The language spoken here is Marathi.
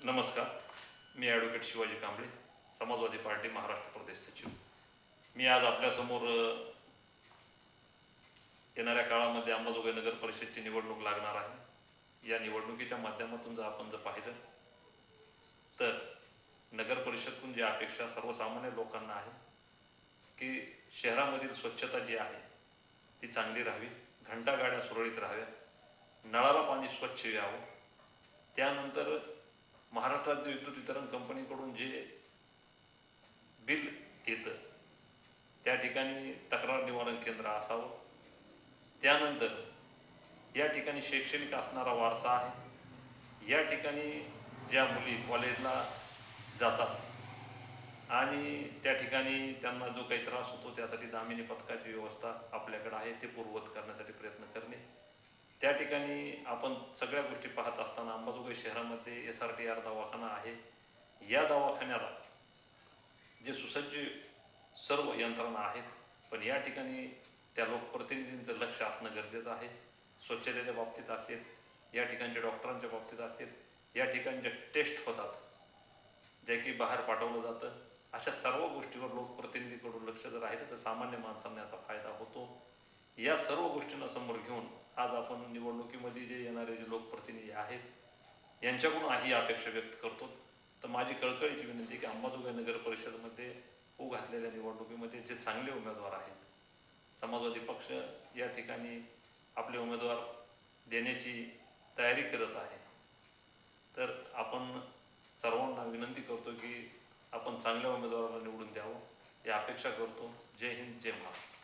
नमस्कार. मी ॲडव्होकेट शिवाजी कांबळे समाजवादी पार्टी महाराष्ट्र प्रदेश सचिव. मी आज आपल्यासमोर येणाऱ्या काळामध्ये अंबाजोगाई नगर परिषदची निवडणूक लागणार आहे. या निवडणुकीच्या माध्यमातून जर आपण जर पाहिलं तर नगर परिषदकडून जी अपेक्षा सर्वसामान्य लोकांना आहे की शहरामधील स्वच्छता जी आहे ती चांगली राहावी घंटागाड्या सुरळीत राहाव्यात नळाला पाणी स्वच्छ यावं. त्यानंतर महाराष्ट्र राज्य विद्युत वितरण कंपनीकडून जे बिल येतं त्या ठिकाणी तक्रार निवारण केंद्र असावं. त्यानंतर या ठिकाणी शैक्षणिक असणारा वारसा आहे. या ठिकाणी ज्या मुली कॉलेजला जातात आणि त्या ठिकाणी त्यांना जो काही त्रास होतो त्यासाठी दामिनी पथकाची व्यवस्था आपल्याकडे आहे ते पूर्ववत करण्यासाठी प्रयत्न करणे. त्या ठिकाणी आपण सगळ्या गोष्टी पाहत असताना मुंबई शहरामध्ये एस आर टी आर दवाखाना आहे. या दवाखान्याला जे सुसज्ज सर्व यंत्रणा आहेत पण या ठिकाणी त्या लोकप्रतिनिधींचं लक्ष असणं गरजेचं आहे. स्वच्छतेच्या बाबतीत असेल या ठिकाणच्या डॉक्टरांच्या बाबतीत असेल या ठिकाणच्या टेस्ट होतात ज्या की बाहेर पाठवलं जातं. अशा सर्व गोष्टीवर लोकप्रतिनिधीकडून लक्ष जर राहिलं तर सामान्य माणसांना याचा फायदा होतो. या सर्व गोष्टींना समोर घेऊन आज आपण निवडणुकीमध्ये जे येणारे जे लोकप्रतिनिधी यांच्याकडून ही अपेक्षा व्यक्त करतो. तर माझी कळकळीची विनंती आहे की अंबाजोगाई नगर परिषदमध्ये हो घातलेल्या निवडणुकीमध्ये जे चांगले उमेदवार आहेत समाजवादी पक्ष या ठिकाणी आपले उमेदवार देण्याची तयारी करत आहे. तर आपण सर्वांना विनंती करतो की आपण चांगल्या उमेदवाराला निवडून द्यावं या अपेक्षा करतो. जय हिंद जय महाराष्ट्र.